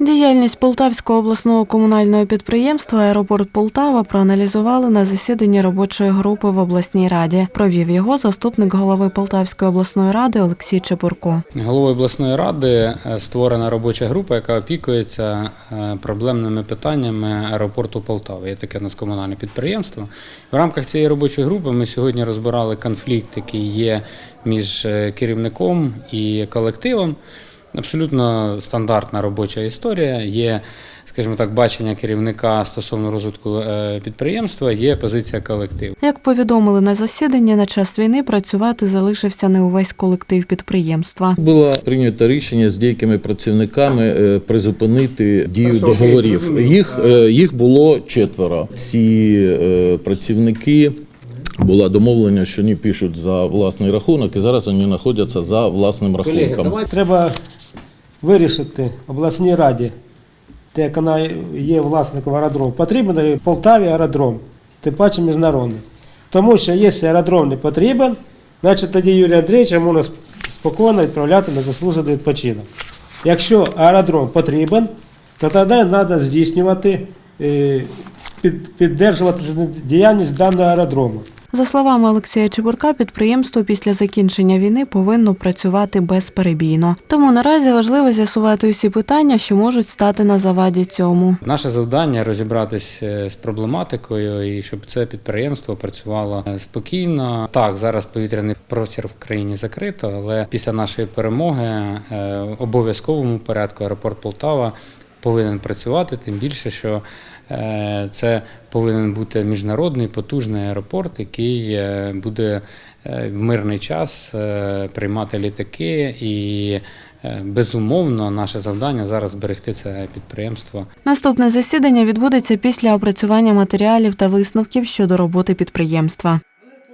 Діяльність Полтавського обласного комунального підприємства Аеропорт Полтава проаналізували на засіданні робочої групи в обласній раді. Провів його заступник голови Полтавської обласної ради Олексій Чепурко. Головою обласної ради е, створена робоча група, яка опікується е, проблемними питаннями аеропорту Полтави. Є таке у нас комунальне підприємство. В рамках цієї робочої групи ми сьогодні розбирали конфлікт, який є між е, керівником і колективом. Абсолютно стандартна робоча історія. Є, скажімо так, бачення керівника стосовно розвитку е, підприємства, є позиція колективу. Як повідомили на засіданні, на час війни працювати залишився не увесь колектив підприємства. Було прийнято рішення з деякими працівниками е, призупинити дію договорів. Їх, е, їх було четверо. Ці е, працівники. Була домовлення, що вони пишуть за власний рахунок, і зараз вони знаходяться за власним рахунком. Треба вирішити обласній раді, те, як вона є власником аеродрому. Потрібен Полтаві аеродром, тим паче міжнародний. Тому що якщо аеродром не потрібен, значить тоді Юрій Андрійович можна спокійно відправляти на заслужений відпочинок. Якщо аеродром потрібен, то тоді треба здійснювати, е, під, піддержувати діяльність даного аеродрому. За словами Олексія Чепурка, підприємство після закінчення війни повинно працювати безперебійно. Тому наразі важливо з'ясувати усі питання, що можуть стати на заваді цьому. Наше завдання розібратися з проблематикою і щоб це підприємство працювало е, спокійно. Так, зараз повітряний простір в країні закрито, але після нашої перемоги е, обов'язковому порядку аеропорт Полтава повинен працювати, тим більше, що е, це повинен бути міжнародний потужний аеропорт, який е, буде е, в мирний час приймати літаки і. Безумовно, наше завдання зараз зберегти це підприємство Наступне засідання відбудеться після опрацювання матеріалів та висновків щодо роботи підприємства.